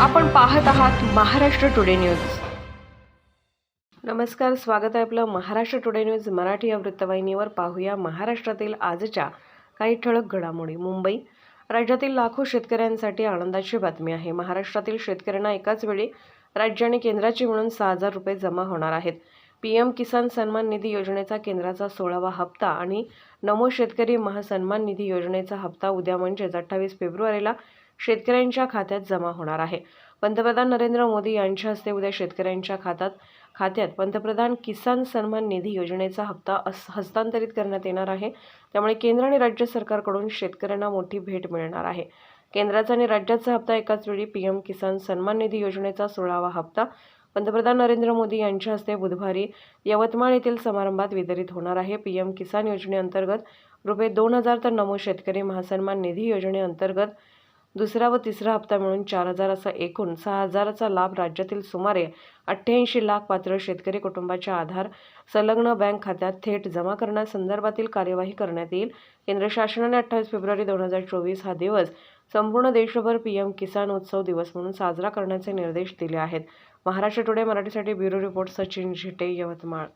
आपण पाहत आहात महाराष्ट्र टुडे न्यूज नमस्कार स्वागत आहे आपलं महाराष्ट्र टुडे न्यूज मराठी या वृत्तवाहिनीवर. पाहूया महाराष्ट्रातील आजच्या काही ठळक घडामोडी. मुंबई राज्यातील लाखो शेतकऱ्यांसाठी आनंदाची बातमी आहे. महाराष्ट्रातील शेतकऱ्यांना एकाच वेळी राज्य आणि केंद्राची मिळून सहा हजार रुपये जमा होणार आहेत. पी एम किसान सन्मान निधी योजनेचा केंद्राचा सोळावा हप्ता आणि नमो शेतकरी महासन्मान निधी योजनेचा हप्ता उद्या म्हणजेच अठ्ठावीस फेब्रुवारीला शेतकऱ्यांच्या खात्यात जमा होणार आहे. पंतप्रधान नरेंद्र मोदी यांच्या हस्ते उद्या शेतकऱ्यांच्या खात्यात खात्यात पंतप्रधान किसान सन्मान निधी योजनेचा हप्ता हस्तांतरित करण्यात येणार आहे. त्यामुळे केंद्र आणि राज्य सरकारकडून शेतकऱ्यांना मोठी भेट मिळणार आहे. केंद्राचा आणि राज्याचा हप्ता एकाच वेळी पीएम किसान सन्मान निधी योजनेचा सोळावा हप्ता पंतप्रधान नरेंद्र मोदी यांच्या हस्ते बुधवारी यवतमाळ येथील समारंभात वितरित होणार आहे. पीएम किसान योजनेअंतर्गत रुपये दोन हजार तर नमो शेतकरी महासन्मान निधी योजनेअंतर्गत दुसरा व तिसरा हप्ता मिळून चार हजार असा एकूण सहा हजाराचा लाभ राज्यातील सुमारे अठ्ठ्याऐंशी लाख पात्र शेतकरी कुटुंबाच्या आधार संलग्न बँक खात्यात थेट जमा करण्यासंदर्भातील कार्यवाही करण्यात येईल. केंद्र शासनाने अठ्ठावीस फेब्रुवारी दोन हजार चोवीस हा दिवस संपूर्ण देशभर पी एम किसान उत्सव दिवस म्हणून साजरा करण्याचे निर्देश दिले आहेत. महाराष्ट्र टुडे मराठीसाठी ब्युरो रिपोर्ट सचिन झिटे यवतमाळ.